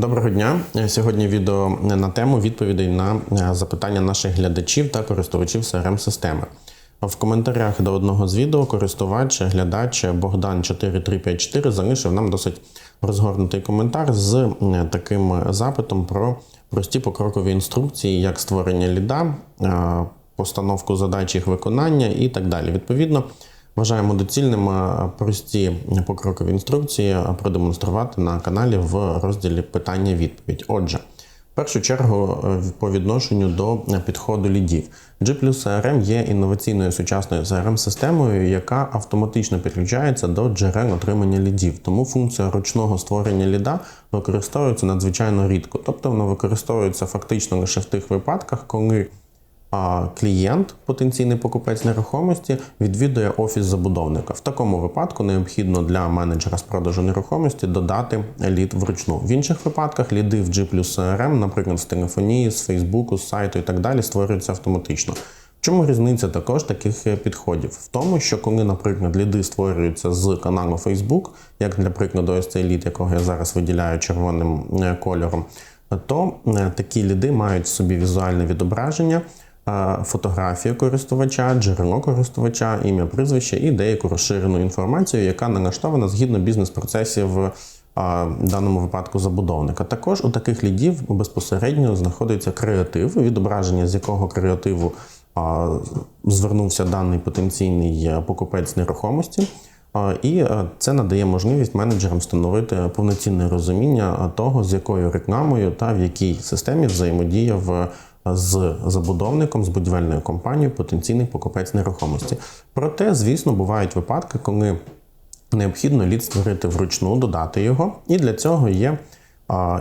Доброго дня. Сьогодні відео на тему відповідей на е, запитання наших глядачів та користувачів crm системи В коментарях до одного з відео користувач, глядач Богдан 4354 залишив нам досить розгорнутий коментар з е, таким запитом про прості покрокові інструкції, як створення ліда, е, постановку задач їх виконання і так далі. Відповідно. Вважаємо доцільним е, прості покрокові інструкції продемонструвати на каналі в розділі питання-відповідь. Отже, в першу чергу е, по відношенню до підходу лідів. G CRM є інноваційною сучасною crm системою яка автоматично підключається до джерел отримання лідів. Тому функція ручного створення ліда використовується надзвичайно рідко. Тобто воно використовується фактично лише в тих випадках, коли а клієнт, потенційний покупець нерухомості, відвідує офіс забудовника. В такому випадку необхідно для менеджера з продажу нерухомості додати лід вручну. В інших випадках ліди в G плюс CRM, наприклад, з телефонії, з Фейсбуку, з сайту і так далі, створюються автоматично. Чому різниця також таких е, підходів? В тому, що коли, наприклад, ліди створюються з каналу Facebook, як для прикладу, ось цей лід, якого я зараз виділяю червоним е, кольором, то е, такі ліди мають собі візуальне відображення фотографія користувача, джерело користувача, ім'я прізвище і деяку розширену інформацію, яка налаштована згідно бізнес-процесів в даному випадку забудовника. Також у таких лідів безпосередньо знаходиться креатив, відображення з якого креативу звернувся даний потенційний покупець нерухомості. І це надає можливість менеджерам встановити повноцінне розуміння того, з якою рекламою та в якій системі взаємодія в з забудовником, з будівельною компанією, потенційний покупець нерухомості. Проте, звісно, бувають випадки, коли необхідно лід створити вручну, додати його, і для цього є.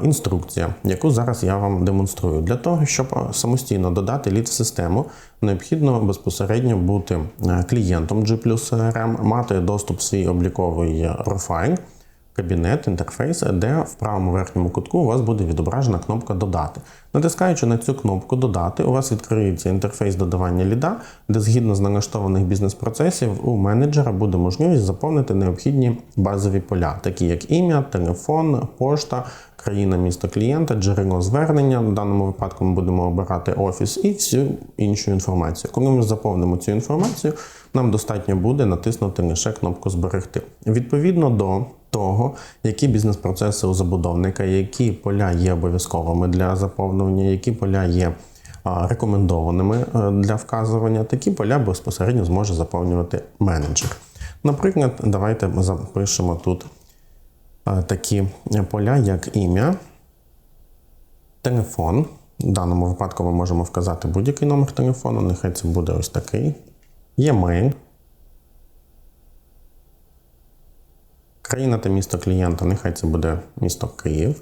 Інструкція, яку зараз я вам демонструю. Для того, щоб самостійно додати лід в систему, необхідно безпосередньо бути е, клієнтом G CRM, мати доступ в свій обліковий профайл кабінет, інтерфейс, де в правому верхньому кутку у вас буде відображена кнопка Додати. Натискаючи на цю кнопку Додати, у вас відкриється інтерфейс додавання ліда, де згідно з налаштованих бізнес-процесів у менеджера буде можливість заповнити необхідні базові поля, такі як ім'я, телефон, пошта, країна місто клієнта, джерело звернення. В даному випадку ми будемо обирати офіс і всю іншу інформацію. Коли ми заповнимо цю інформацію, нам достатньо буде натиснути лише кнопку Зберегти. Відповідно до того, які бізнес-процеси у забудовника, які поля є обов'язковими для заповнення, які поля є рекомендованими е, для вказування, такі поля безпосередньо зможе заповнювати менеджер. Наприклад, давайте запишемо тут е, такі поля, як ім'я, телефон. В даному випадку ми можемо вказати будь-який номер телефону, нехай це буде ось такий. Є-мейл. Країна та місто клієнта, нехай це буде місто Київ.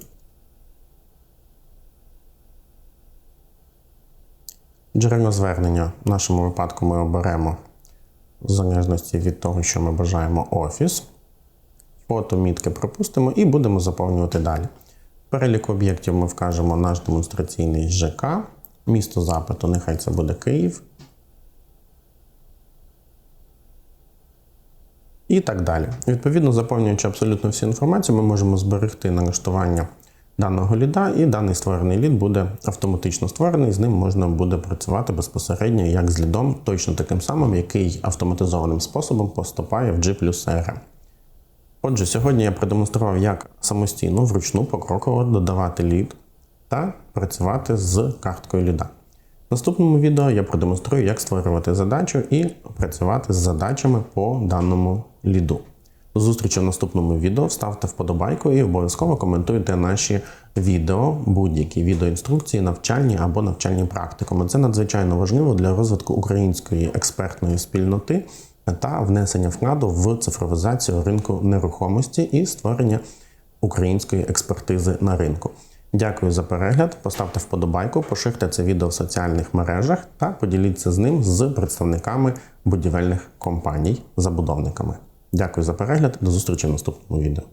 Джерело звернення в нашому випадку ми оберемо в залежності від того, що ми бажаємо офіс. Фото мітки пропустимо і будемо заповнювати далі. В переліку об'єктів ми вкажемо наш демонстраційний ЖК, місто запиту, нехай це буде Київ. І так далі. Відповідно, заповнюючи абсолютно всю інформацію, ми можемо зберегти налаштування даного ліда, і даний створений лід буде автоматично створений, з ним можна буде працювати безпосередньо як з лідом, точно таким самим, який автоматизованим способом поступає в G CRM. Отже, сьогодні я продемонстрував, як самостійно вручну покроково додавати лід та працювати з карткою ліда. Наступному відео я продемонструю, як створювати задачу і працювати з задачами по даному ліду. До зустрічі в наступному відео. Ставте вподобайку і обов'язково коментуйте наші відео, будь-які відеоінструкції, навчальні або навчальні практикуми. Це надзвичайно важливо для розвитку української експертної спільноти та внесення вкладу в цифровізацію ринку нерухомості і створення української експертизи на ринку. Дякую за перегляд. Поставте вподобайку, поширте це відео в соціальних мережах та поділіться з ним з представниками будівельних компаній, забудовниками. Дякую за перегляд. До зустрічі в наступному відео.